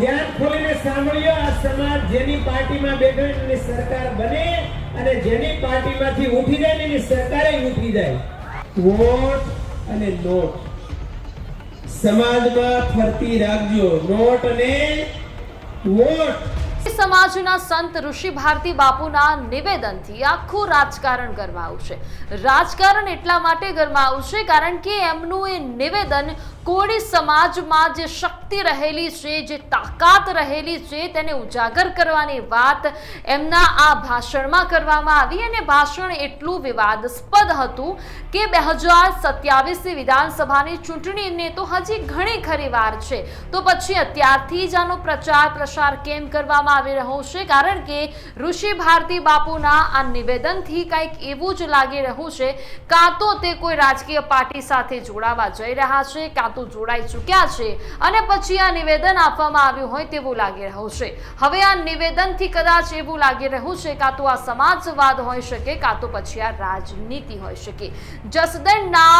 ધ્યાન ખોલીને સાંભળ્યો આ સમાજ જેની પાર્ટીમાં બેઠો એની સરકાર બને અને જેની પાર્ટીમાંથી ઉઠી જાય એની સરકારે ઉઠી જાય? વોટ અને નોટ. સમાજમાં ફરતી રાખજો. નોટ અને વોટ. સમાજના સંત ઋષિ ભારતી બાપુના નિવેદનથી આખું રાજકારણ ગરમાવું છે. રાજકારણ એટલા માટે ગરમાવું છે કારણ કે એમનું એ નિવેદન કોળી સમાજમાં જે શક્તિ રહેલી છે, જે તાકાત રહેલી છે, તેને ઉજાગર કરવાની વાત એમના આ ભાષણમાં કરવામાં આવી અને ભાષણ એટલું વિવાદાસ્પદ હતું કે બે હજાર સત્યાવીસની વિધાનસભાની ચૂંટણીને તો હજી ઘણી ખરી વાર છે. તો પછી અત્યારથી જ આનો પ્રચાર પ્રસાર કેમ કરવામાં આવી રહ્યો છે? કારણ કે ઋષિ ભારતી બાપુના આ નિવેદનથી કંઈક એવું જ લાગી રહ્યું છે. કાં તો તે કોઈ રાજકીય પાર્ટી સાથે જોડાવા જઈ રહ્યા છે, કાં તો જોડાઈ ચૂક્યા છે અને પછી આ નિવેદન આપવામાં આવ્યું હોય તેવું લાગી રહ્યું છે. હવે આ નિવેદનથી કદાચ એવું લાગી રહ્યું છે કાં તો આ સમાજવાદ હોઈ શકે, કાં તો પછી આ રાજનીતિ હોઈ શકે. જસદણના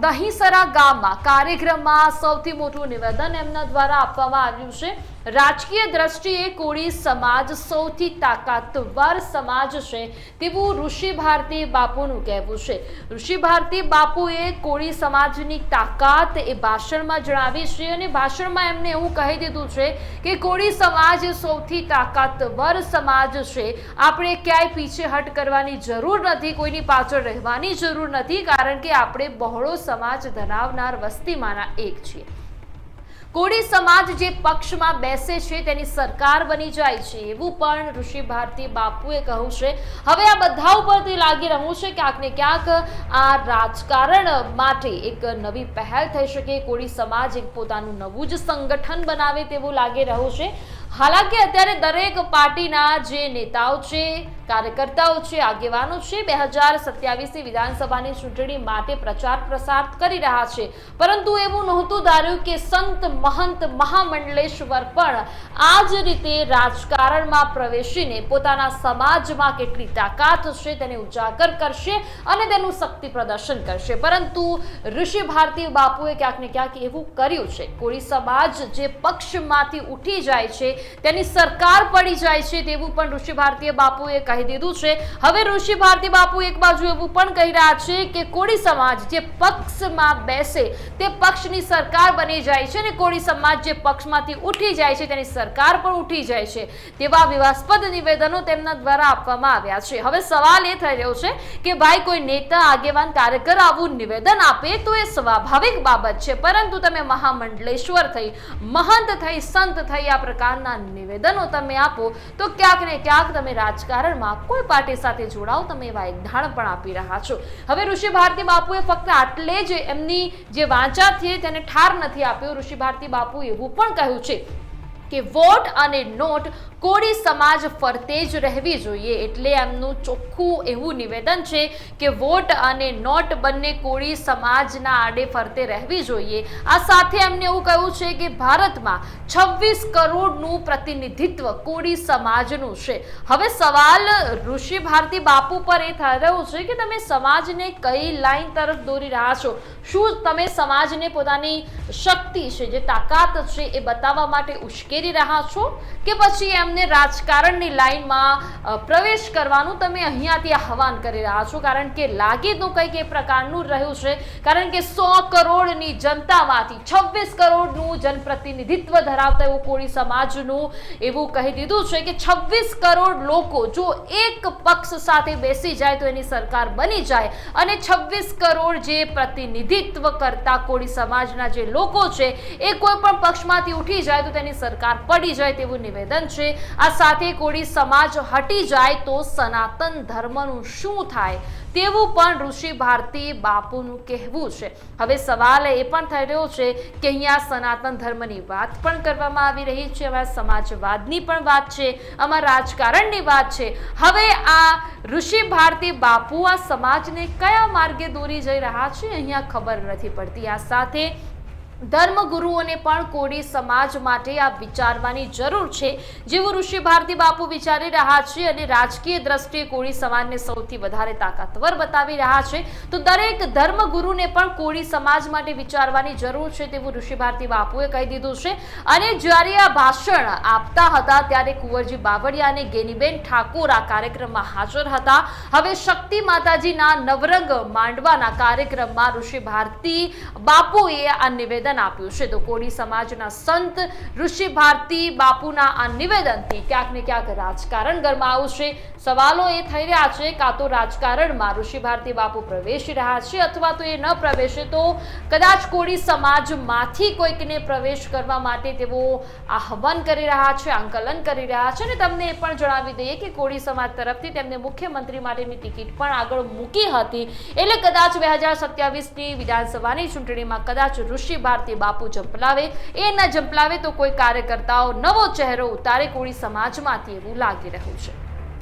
દહીસરા ગામમાં કાર્યક્રમમાં સૌથી મોટું નિવેદન એમના દ્વારા આપવામાં આવ્યું છે. રાજકીય દ્રષ્ટિએ કોળી સમાજ સૌથી તાકાતવર સમાજ છે તેવું ઋષિ ભારતી બાપુનું કહેવું છે. ઋષિ ભારતી બાપુએ કોળી સમાજની તાકાત એ ભાષણમાં જણાવી છે અને ભાષણમાં એમને એવું કહી દીધું છે કે કોળી સમાજ સૌથી તાકાતવર સમાજ છે. આપણે ક્યાંય પીછેહટ કરવાની જરૂર નથી, કોઈની પાછળ રહેવાની જરૂર નથી, કારણ કે આપણે બહોળો સમાજ ધરાવનાર વસ્તીમાંના એક છીએ. કોળી સમાજ જે પક્ષમાં બેસે છે, તેની સરકાર બની જાય છે, એવું પણ ઋષિ ભારતી બાપુએ કહ્યું છે. હવે આ બધા ઉપરથી લાગી રહ્યું છે ક્યાંક ને ક્યાંક આ રાજકારણ માટે એક નવી પહેલ થઈ શકે. કોળી સમાજ એક પોતાનું નવું જ સંગઠન બનાવે તેવું લાગી રહ્યું છે. હાલાકી અત્યારે દરેક પાર્ટીના જે નેતાઓ છે, કાર્યકર્તાઓ છે, આગેવાનો છે, બે હજાર સત્યાવીસની વિધાનસભાની ચૂંટણી માટે પ્રચાર પ્રસાર કરી રહ્યા છે. પરંતુ એવું નહોતું ધાર્યું કે સંત મહંત મહામંડલેશ્વર પણ આ જ રીતે રાજકારણમાં પ્રવેશીને પોતાના સમાજમાં કેટલી તાકાત છે તેને ઉજાગર કરશે અને તેનું શક્તિ પ્રદર્શન કરશે. પરંતુ ઋષિ ભારતી બાપુએ ક્યાંક ને ક્યાંક એવું કર્યું છે. કોળી સમાજ જે પક્ષમાંથી ઉઠી જાય છે તેની સરકાર પડી જાય છે તેવું પણ ઋષિ ભારતીય બાપુએ કહી દીધું છે. હવે ઋષિ ભારતી બાપુ એક બાજુ એવું પણ કહી રહ્યા છે કે કોળી સમાજ જે પક્ષમાં બેસે તે પક્ષની સરકાર બની જાય છે અને કોળી સમાજ જે પક્ષમાંથી ઉઠી જાય છે તેની સરકાર પણ ઉઠી જાય છે તેવા વિવાસ્પદ નિવેદનો તેમના દ્વારા આપવામાં આવ્યા છે. હવે સવાલ એ થઈ રહ્યો છે કે ભાઈ કોઈ નેતા, આગેવાન, કાર્યકર આવું નિવેદન આપે તો એ સ્વાભાવિક બાબત છે. પરંતુ તમે મહામંડલેશ્વર થઈ, મહંત થઈ, સંત થઈ આ પ્રકારના નિવેદનો તમે આપો, તો ક્યાંક ને ક્યાંક તમે રાજકારણમાં કોઈ પાર્ટી સાથે જોડાઓ તમે એવા એકધાણ પણ આપી રહ્યા છો. હવે ઋષિ ભારતી બાપુએ ફક્ત આટલે જ એમની જે વાંચા છે તેને ઠાર નથી આપ્યો. ઋષિ ભારતી બાપુ એવું પણ કહ્યું છે કે વોટ અને નોટ કોળી સમાજ ફરતે જ રહેવી જોઈએ. એટલે એમનું ચોખ્ખું એવું નિવેદન છે કે વોટ અને નોટ બંને કોળી સમાજના આડે ફરતે રહેવી જોઈએ. આ સાથે એમને એવું કહ્યું છે કે ભારતમાં છવ્વીસ કરોડનું પ્રતિનિધિત્વ કોળી સમાજનું છે. હવે સવાલ ઋષિ ભારતી બાપુ પર એ થઈ રહ્યો છે કે તમે સમાજને કઈ લાઈન તરફ દોરી રહ્યા છો? શું તમે સમાજને પોતાની શક્તિ છે, જે તાકાત છે એ બતાવવા માટે ઉશ્કેરી રહ્યા છો કે પછી એમને રાજકારણની લાઈનમાં પ્રવેશ કરવાનું તમે અહીંયાથી આહવાન કરી રહ્યા છો? કારણ કે લાગે તો કંઈક એ પ્રકારનું રહ્યું છે. કારણ કે સો કરોડની જનતામાંથી છવ્વીસ કરોડનું જનપ્રતિનિધિત્વ ધરાવતા એવું કોળી સમાજનું એવું કહી દીધું છે કે છવ્વીસ કરોડ લોકો જો એક પક્ષ સાથે બેસી જાય તો એની સરકાર બની જાય. અને છવ્વીસ કરોડ જે પ્રતિનિધિત્વ કરતા કોળી સમાજના જે લોકો છે, એ કોઈ પણ પક્ષમાંથી ઉઠી જાય તો તેની સરકાર પડી જાય તેવું નિવેદન છે. આ સાથે કોળી સમાજ હટી જાય તો સનાતન ધર્મનું શું થાય? તેવું પણ ઋષિ ભારતી બાપુનું કહેવું છે. હવે સવાલ એ પણ થઈ રહ્યો છે કે અહીંયા સનાતન ધર્મની વાત પણ કરવામાં આવી રહી છે હવે સમાજવાદની પણ વાત છે, આમાં રાજકારણની વાત છે. હવે આ ઋષિ ભારતી બાપુ આ સમાજને કયા માર્ગે દોરી જઈ રહ્યા છે, અહીંયા ખબર નથી પડતી. આ સાથે ધર્મગુરુઓને પણ કોળી સમાજ માટે આ વિચારવાની જરૂર છે. જેવું ઋષિ ભારતી બાપુ વિચારી રહ્યા છે અને રાજકીય દ્રષ્ટિએ કોળી સમાજને સૌથી વધારે તાકાતવર બતાવી રહ્યા છે, તો દરેક ધર્મગુરુને પણ કોળી સમાજ માટે વિચારવાની જરૂર છે તેવું ઋષિ ભારતી બાપુએ કહી દીધું છે. અને જ્યારે આ ભાષણ આપતા હતા, ત્યારે કુંવરજી બાવળિયા અને ગેનીબેન ઠાકોર આ કાર્યક્રમમાં હાજર હતા. હવે શક્તિ માતાજીના નવરંગ માંડવાના કાર્યક્રમમાં ઋષિ ભારતી બાપુએ આ નિવેદન આપ્યું છે. તો કોળી સમાજના સંત ઋષિ ભારતી બાપુના આ નિવેદનથી ક્યાંક ને ક્યાંક રાજકારણ ગરમાયું છે સવાલો એ થઈ રહ્યા છે, કાં તો રાજકારણમાં ઋષિ ભારતી બાપુ પ્રવેશી રહ્યા છે અથવા તો એ ન પ્રવેશે, તો કદાચ કોળી સમાજમાંથી કોઈકને પ્રવેશ કરવા માટે તેઓ આહવાન કરી રહ્યા છે, આંકલન કરી રહ્યા છે અને તમને એ પણ જણાવી દઈએ કે કોળી સમાજ તરફથી તેમને મુખ્યમંત્રી માટેની ટિકિટ પણ આગળ મૂકી હતી. એટલે કદાચ બે હજાર સત્યાવીસની વિધાનસભાની ચૂંટણીમાં કદાચ ઋષિ ભારતી બાપુ જંપલાવે એ ન જંપલાવે તો કોઈ કાર્યકર્તાઓ નવો ચહેરો ઉતારે, કોળી સમાજમાંથી એવું લાગી રહ્યું છે.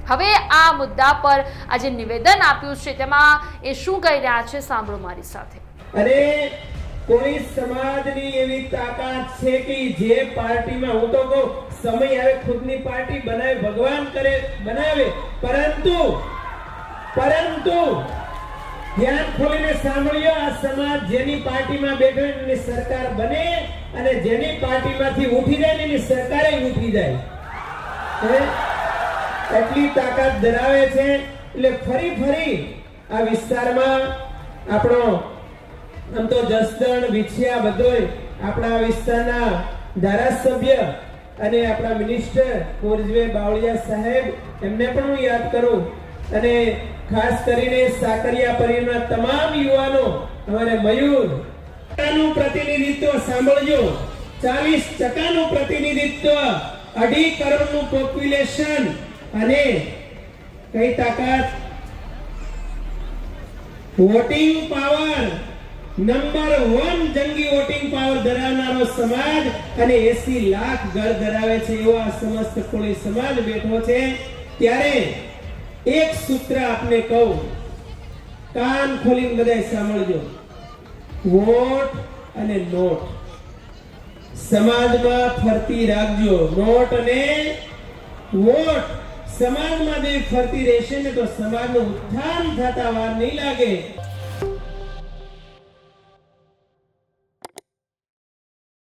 હવે આ મુદ્દા પર આજે નિવેદન આપ્યું છે, તેમાં એ શું કહી રહ્યા છે, સાંભળો મારી સાથે. અને કોઈ સમાજની એવી તાકાત છે કે જે પાર્ટીમાં, હું તો કહું, સમય આવે, ખુદની પાર્ટી બનાવે, ભગવાન કરે, બનાવે, પરંતુ પરંતુ ધ્યાન ખોલીને સાંભળ્યો આ સમાજ જેની પાર્ટીમાં બેઠો એની સરકાર બને અને જેની પાર્ટીમાંથી ઉઠી જાય એની સરકારે ઉઠી જાય? એટલી તાકાત ધરાવે છે એટલે ફરી ફરી આ વિસ્તારમાં આપણો આમ તો જસદણ, વિછિયા બધોય આપણા વિસ્તારના ધારાસભ્ય અને આપણા મિનિસ્ટર કોરજવે બાવળિયા સાહેબ, એમને પણ હું યાદ કરું અને ખાસ કરીને સાકરિયા પરિવારના તમામ યુવાનો, અમારે મયુર ટકાનું પ્રતિનિધિત્વ સાંભળજો. ચાલીસ ટકાનું પ્રતિનિધિત્વ, અઢી કરોડનું પોપ્યુલેશન અને કઈ તાકાત? વોટિંગ પાવર નંબર વન જંગી વોટિંગ પાવર ધરાવનારો સમાજ અને એસી લાખ ઘર ધરાવે છે એવો આ સમસ્ત કોળી સમાજ બેઠો છે. ત્યારે એક સૂત્ર આપને કહું. કાન ખોલીને બધા સાંભળજો. વોટ અને નોટ. સમાજમાં ફરતી રાખજો. નોટ અને વોટ. સમાજમાં જે ફરતી રહેશે ને તો સમાજનું ઉત્થાન થતા વાર નહીં લાગે.